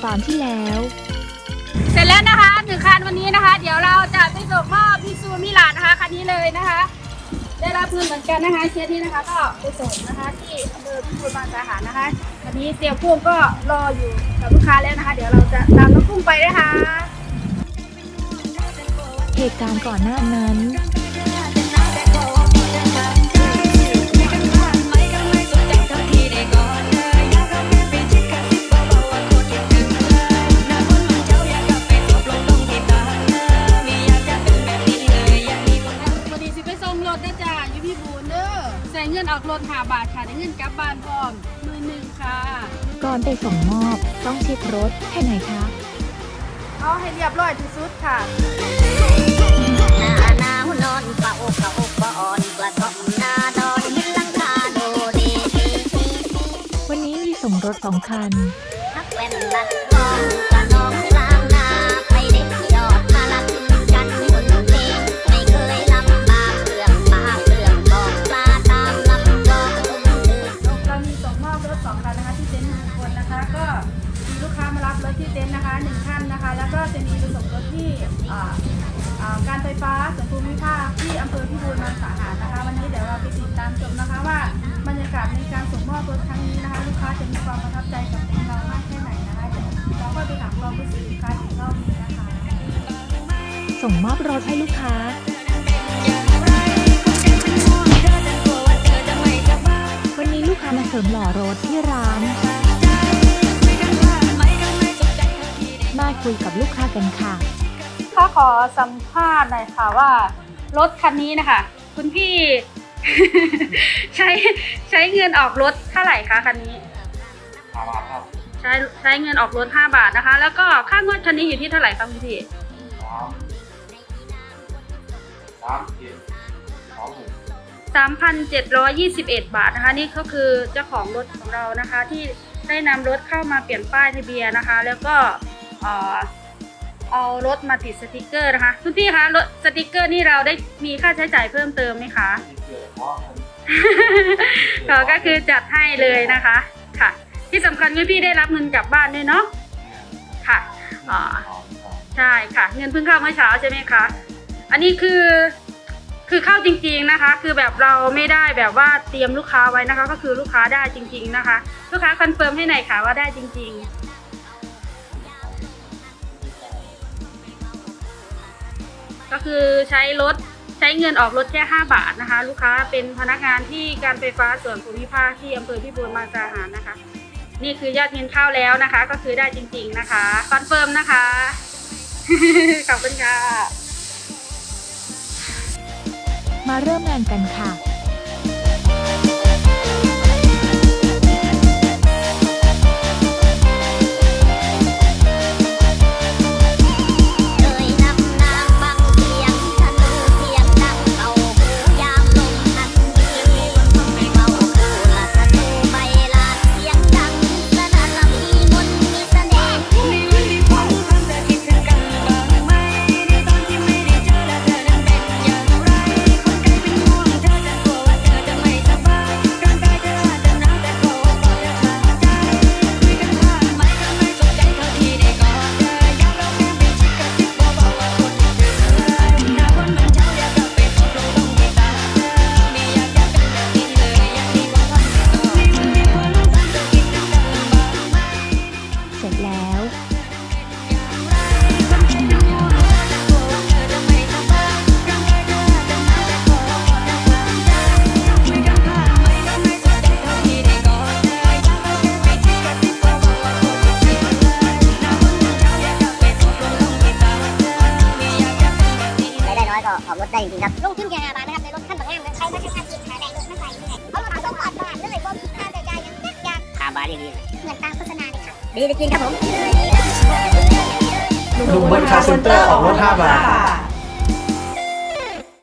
เดิมตอนที่แล้ว เสร็จแล้วนะคะหนึ่งคันวันนี้นะคะ เดี๋ยวเราจะไปส่งมอบพี่ซูมิลาดนะคะคันนี้เลยนะคะ ได้รับเงินเหมือนกันนะคะเคสนี้นะคะ ก็ไปส่งนะคะที่อำเภอพิบูลบางสาหารนะคะวันนี้เสี่ยวกุ้งก็รออยู่กับลูกค้าแล้วนะคะ เดี๋ยวเราจะตามน้องกุ้งไปนะคะเหตุการณ์ก่อนหน้านั้น พี่บูนเด้อใส่เงินออกรถหาบาทค่ะได้เงินกลับบ้านพร้อมมือหนึ่งค่ะ ก่อนไปส่งมอบต้องเช็ครถแค่ไหนคะ เอาให้เรียบร้อยที่สุดค่ะหน้าหนาวนอนปะอกปะอกปะอ่อนกระท่อมหน้าดอนเห็นหลังคาโดเดเดวันนี้มีส่งรถสองคันทักแว่นลัดกองกะน้องกลาง ถที่เต็นท์นะคะหนึ่งท่านนะคะ แล้วก็จะมีไปส่งรถที่การไฟฟ้าส่วนภูมิภาคที่อำเภอพิบูลมังสาหารนะคะ วันนี้เดี๋ยวเราไปติดตามชมนะคะว่าบรรยากาศในการส่งมอบรถครั้งนี้นะคะ ลูกค้าจะมีความประทับใจกับเต็นท์เรามากแค่ไหนนะคะเดี๋ยวเราก็ไปถามความรู้สึกลูกค้าอีกรอบนึงนะคะ ส่งมอบรถให้ลูกค้าวันนี้ลูกค้ามาเสริมหล่อรถที่ร้าน มาคุยกับลูกค้ากันค่ะข้าขอสัมภาษณ์หน่อยค่ะว่ารถคันนี้นะคะ คุณพี่ ใช้ใช้เงินออกรถเท่าไหร่คะคันนี้สามบาทครับใช้ใช้เงินออกรถ5บาทนะคะ แล้วก็ค่างวดคันนี้อยู่ที่เท่าไหร่คะคุณพี่สามสามเจ็ดสองหก3,721บาทนะคะ นี่ก็คือเจ้าของรถของเรานะคะ ที่ได้นำรถเข้ามาเปลี่ยนป้ายทะเบียนนะคะ แล้วก็ เอ่อเอารถมาติดสติกเกอร์นะคะคุณพี่คะรถสติกเกอร์นี่เราได้มีค่าใช้จ่ายเพิ่มเติมไหมคะ ที่เกิดเพราะมันก็ก็คือจัดให้เลยนะคะค่ะ ที่สำคัญคุณพี่ได้รับเงินกลับบ้านด้วยเนาะค่ะอ่า ใช่ค่ะ เงินเพิ่งเข้าเมื่อเช้าใช่ไหมคะ อันนี้คือคือเข้าจริงๆนะคะ คือแบบเราไม่ได้แบบว่าเตรียมลูกค้าไว้นะคะ ก็คือลูกค้าได้จริง ๆนะคะ ลูกค้าคอนเฟิร์มให้หน่อยค่ะว่าได้จริง ๆ ก็คือใช้รถใช้เงินออกรถแค่ 5 บาทนะคะ ลูกค้าเป็นพนักงานที่การไฟฟ้าส่วนภูมิภาคที่อำเภอพิบูลมาจาหารนะคะ นี่คือยอดเงินเข้าแล้วนะคะ ก็คือได้จริง ๆนะคะคอนเฟิร์มนะคะขอบคุณค่ะมาเริ่มงานกันค่ะ เสร็จแล้วรายได้น้อยก็ออกรถได้จริงครับลงทุนแค่บาทนะครับในรถขั้นบางงานะใช้มาแค่50หาได้ ยักยักห้าบาทดีๆเหมือนตามโฆษณาเลยครับดีจริงๆครับผม ลุงเบิ้ลคาร์เซ็นเตอร์ออกรถ5บาท